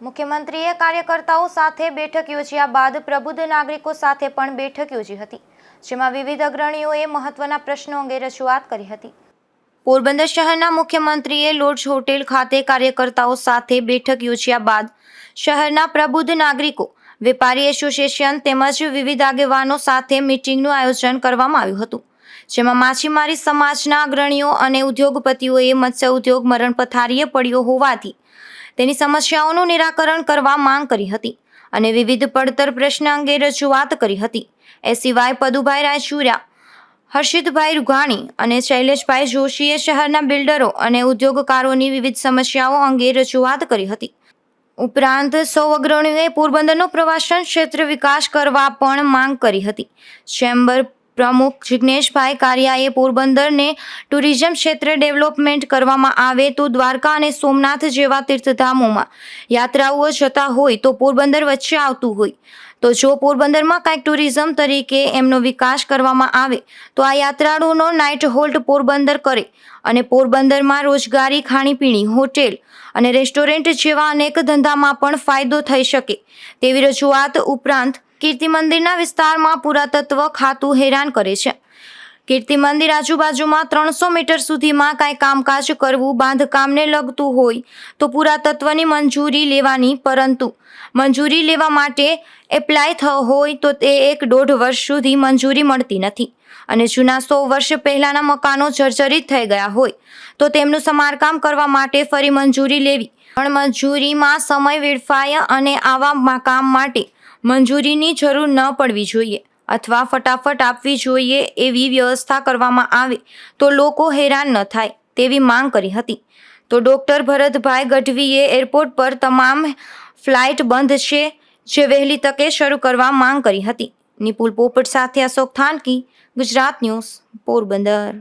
મુખ્યમંત્રીએ કાર્યકર્તાઓ સાથે બેઠક યોજ્યા બાદ પ્રબુદ્ધ નાગરિકો સાથે પણ બેઠક યોજી હતી, જેમાં વિવિધ અગ્રણીઓએ મહત્વના પ્રશ્નો અંગે રજૂઆત કરી હતી. પોરબંદર શહેરના મુખ્યમંત્રીએ લોડ્જ હોટેલ ખાતે કાર્યકર્તાઓ સાથે બેઠક યોજ્યા બાદ શહેરના પ્રબુદ્ધ નાગરિકો, વેપારી એસોસિએશન તેમજ વિવિધ આગેવાનો સાથે મિટિંગનું આયોજન કરવામાં આવ્યું હતું, જેમાં માછીમારી સમાજના અગ્રણીઓ અને ઉદ્યોગપતિઓએ મત્સ્ય ઉદ્યોગ મરણ પથારીએ પડ્યો હોવાથી તેની સમસ્યાઓનું નિરાકરણ કરવા માંગ કરી હતી અને વિવિધ પડતર પ્રશ્ન અંગે રજૂઆત કરી હતી. એ સિવાય પદુભાઈ રાયચુર્યા, હર્ષિતભાઈ રૂઘાણી અને શૈલેષભાઈ જોશીએ શહેરના બિલ્ડરો અને ઉદ્યોગકારોની વિવિધ સમસ્યાઓ અંગે રજૂઆત કરી હતી. ઉપરાંત સૌ અગ્રણીઓએ પોરબંદરનો પ્રવાસન ક્ષેત્ર વિકાસ કરવા પણ માંગ કરી હતી. ચેમ્બર પ્રમુખ જિજ્ઞેશભાઈ કારિયાએ પોરબંદરને ટુરિઝમ ક્ષેત્રે ડેવલપમેન્ટ કરવામાં આવે તો દ્વારકા અને સોમનાથ જેવા તીર્થધામોમાં યાત્રાઓ જતા હોય તો પોરબંદર વચ્ચે આવતું હોય. તો જો પોરબંદરમાં કાંઈક ટુરિઝમ તરીકે એમનો વિકાસ કરવામાં આવે, તો આ યાત્રાળુઓનો નાઇટ હોલ્ટ પોરબંદર કરે અને પોરબંદરમાં રોજગારી, ખાણીપીણી, હોટેલ અને રેસ્ટોરન્ટ જેવા અનેક ધંધામાં પણ ફાયદો થઈ શકે. તેવી રજૂઆત ઉપરાંત કીર્તિ મંદિરના વિસ્તારમાં પુરાતત્વ ખાતું હેરાન કરે છે. કીર્તિ મંદિર આજુબાજુમાં ત્રણસો મીટર સુધીમાં કાંઈ કામકાજ કરવું બાંધકામને લગતું હોય તો પુરાતત્વની મંજૂરી લેવાની, પરંતુ મંજૂરી લેવા માટે એપ્લાય થયો હોય તો તે એક દોઢ વર્ષ સુધી મંજૂરી મળતી નથી અને જૂના સો વર્ષ પહેલાંના મકાનો જર્જરિત થઈ ગયા હોય તો તેમનું સમારકામ કરવા માટે ફરી મંજૂરી લેવી. પણ મંજૂરીમાં સમય વેડફાય અને આવા કામ માટે મંજૂરીની જરૂર ન પડવી જોઈએ અથવા ફટાફટ આપવી જોઈએ એવી વ્યવસ્થા કરવામાં આવે તો લોકો હેરાન ન થાય તેવી માંગ કરી હતી. તો ડૉક્ટર ભરતભાઈ ગઢવીએ એરપોર્ટ પર તમામ ફ્લાઇટ બંધ છે જે વહેલી તકે શરૂ કરવા માંગ કરી હતી. નિપુલ પોપટ સાથે અશોક થાનકી, ગુજરાત ન્યૂઝ પોરબંદર.